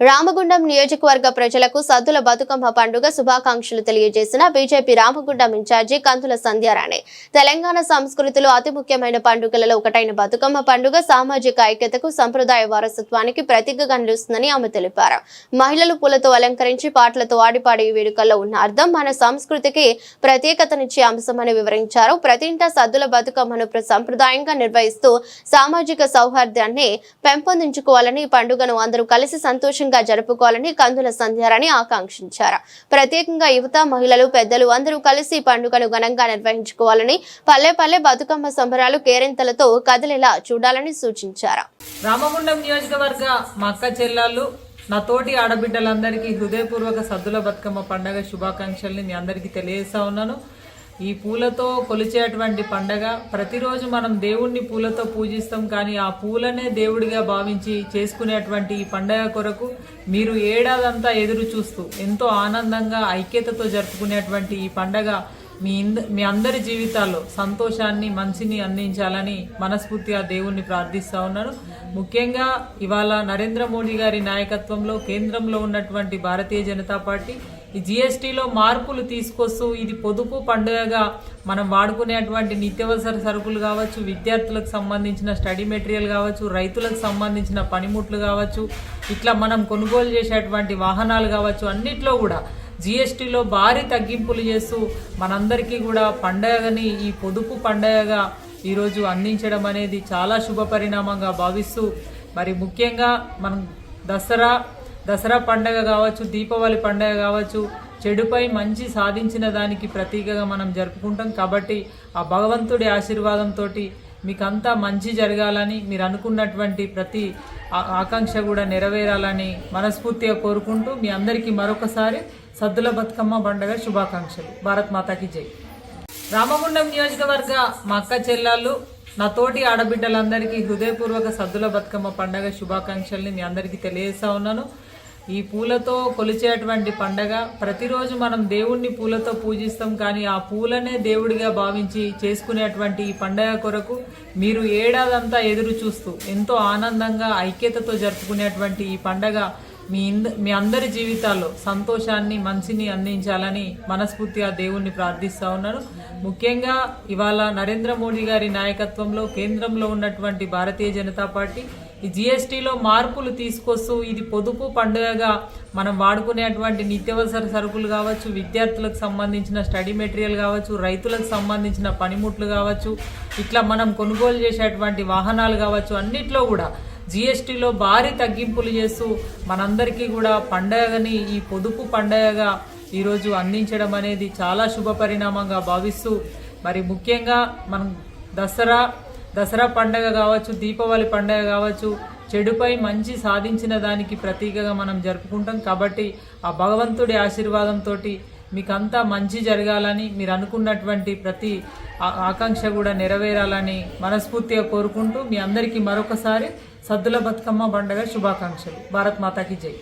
రామగుండం నియోజకవర్గ ప్రజలకు సద్దుల బతుకమ్మ పండుగ శుభాకాంక్షలు తెలియజేసిన బీజేపీ రామగుండం ఇన్ఛార్జి కందుల సంధ్యారాణి. తెలంగాణ సంస్కృతిలో అతి ముఖ్యమైన పండుగలలో ఒకటైన బతుకమ్మ పండుగ సామాజిక ఐక్యతకు సంప్రదాయ వారసత్వానికి ప్రతీకగా నిలుస్తుందని ఆమె తెలిపారు. మహిళలు పూలతో అలంకరించి పాటలతో ఆడిపాడే ఈ వేడుకల్లో ఉన్న అర్థం మన సంస్కృతికి ప్రత్యేకతనిచ్చే అంశమని వివరించారు. ప్రతి ఇంటా సద్దుల బతుకమ్మను సంప్రదాయంగా నిర్వహిస్తూ సామాజిక సౌహార్దాన్ని పెంపొందించుకోవాలని ఈ పండుగను అందరూ కలిసి సంతోషంగా జరుపుకోవాలని కందుల సంధ్యారాణి ఆకాంక్షించారు. ప్రత్యేకంగా యువత మహిళలు పెద్దలు అందరూ కలిసి పండుగను ఘనంగా నిర్వహించుకోవాలని పల్లె పల్లె బతుకమ్మ సంబరాలు కేరింతలతో కదిలేలా చూడాలని సూచించారు. రామగుండం నియోజకవర్గ మా అక్క చెల్లెళ్ళు నా తోటి ఆడబిడ్డలందరికీ హృదయపూర్వక సద్దుల బతుకమ్మ పండగ శుభాకాంక్షల్ని మీ అందరికీ తెలియజేస్తా ఉన్నాను. ఈ పూలతో కొలిచేటువంటి పండగ. ప్రతిరోజు మనం దేవుణ్ణి పూలతో పూజిస్తాం కానీ ఆ పూలనే దేవుడిగా భావించి చేసుకునేటువంటి ఈ పండగ కొరకు మీరు ఏడాదంతా ఎదురు చూస్తూ ఎంతో ఆనందంగా ఐక్యతతో జరుపుకునేటువంటి ఈ పండగ మీ ఇంద మీ అందరి జీవితాల్లో సంతోషాన్ని మంచిని అందించాలని మనస్ఫూర్తిగా దేవుణ్ణి ప్రార్థిస్తూ ఉన్నాను. ముఖ్యంగా ఇవాళ నరేంద్ర మోడీ గారి నాయకత్వంలో కేంద్రంలో ఉన్నటువంటి భారతీయ జనతా పార్టీ ఈ జిఎస్టీలో మార్పులు తీసుకొస్తూ ఇది పొదుపు పండుగగా మనం వాడుకునేటువంటి నిత్యావసర సరుకులు కావచ్చు విద్యార్థులకు సంబంధించిన స్టడీ మెటీరియల్ కావచ్చు రైతులకు సంబంధించిన పనిముట్లు కావచ్చు ఇట్లా మనం కొనుగోలు చేసేటువంటి వాహనాలు కావచ్చు అన్నిట్లో కూడా జిఎస్టీలో భారీ తగ్గింపులు చేస్తూ మనందరికీ కూడా పండగని ఈ పొదుపు పండగగా ఈరోజు అందించడం అనేది చాలా శుభ పరిణామంగా భావిస్తూ మరి ముఖ్యంగా మనం దసరా దసరా పండగ కావచ్చు దీపావళి పండగ కావచ్చు చెడుపై మంచి సాధించిన దానికి ప్రతీకగా మనం జరుపుకుంటాం. కాబట్టి ఆ భగవంతుడి ఆశీర్వాదంతో మీకంతా మంచి జరగాలని మీరు అనుకున్నటువంటి ప్రతి ఆ- ఆకాంక్ష కూడా నెరవేరాలని మనస్ఫూర్తిగా కోరుకుంటూ మీ అందరికీ మరొకసారి సద్దుల బతుకమ్మ పండగ శుభాకాంక్షలు. భారత్ మాతాకి జై. రామగుండం నియోజకవర్గ మా అక్క చెల్లెళ్ళు నా తోటి ఆడబిడ్డలందరికీ హృదయపూర్వక సద్దుల బతుకమ్మ పండగ శుభాకాంక్షల్ని మీ అందరికీ తెలియజేస్తా ఉన్నాను. ఈ పూలతో కొలిచేటువంటి పండగ. ప్రతిరోజు మనం దేవుణ్ణి పూలతో పూజిస్తాం. కానీ ఆ పూలనే దేవుడిగా భావించి చేసుకునేటువంటి ఈ పండగ కొరకు మీరు ఏడాదంతా ఎదురు చూస్తూ ఎంతో ఆనందంగా ఐక్యతతో జరుపుకునేటువంటి ఈ పండగ మీ ఇంద మీ అందరి జీవితాల్లో సంతోషాన్ని మంచిని అందించాలని మనస్ఫూర్తిగా దేవుణ్ణి ప్రార్థిస్తా ఉన్నాను. ముఖ్యంగా ఇవాళ నరేంద్ర మోడీ గారి నాయకత్వంలో కేంద్రంలో ఉన్నటువంటి భారతీయ జనతా పార్టీ ఈ జిఎస్టీలో మార్పులు తీసుకొస్తూ ఇది పొదుపు పండుగగా మనం వాడుకునేటువంటి నిత్యావసర సరుకులు కావచ్చు విద్యార్థులకు సంబంధించిన స్టడీ మెటీరియల్ కావచ్చు రైతులకు సంబంధించిన పనిముట్లు కావచ్చు ఇట్లా మనం కొనుగోలు చేసేటువంటి వాహనాలు కావచ్చు అన్నిట్లో కూడా జిఎస్టీలో భారీ తగ్గింపులు చేస్తూ మనందరికీ కూడా పండగని ఈ పొదుపు పండగగా ఈరోజు అందించడం అనేది చాలా శుభ పరిణామంగా భావిస్తూ మరి ముఖ్యంగా మనం దసరా దసరా పండగ కావచ్చు దీపావళి పండగ కావచ్చు చెడుపై మంచి సాధించిన దానికి ప్రతీకగా మనం జరుపుకుంటాం కాబట్టి ఆ భగవంతుడి ఆశీర్వాదంతో మీకంతా మంచి జరగాలని మీరు అనుకున్నటువంటి ప్రతి ఆ- ఆకాంక్ష కూడా నెరవేరాలని మనస్ఫూర్తిగా కోరుకుంటూ మీ అందరికీ మరొకసారి సద్దుల బతుకమ్మ పండగ శుభాకాంక్షలు. భారత్ మాతాకి జై.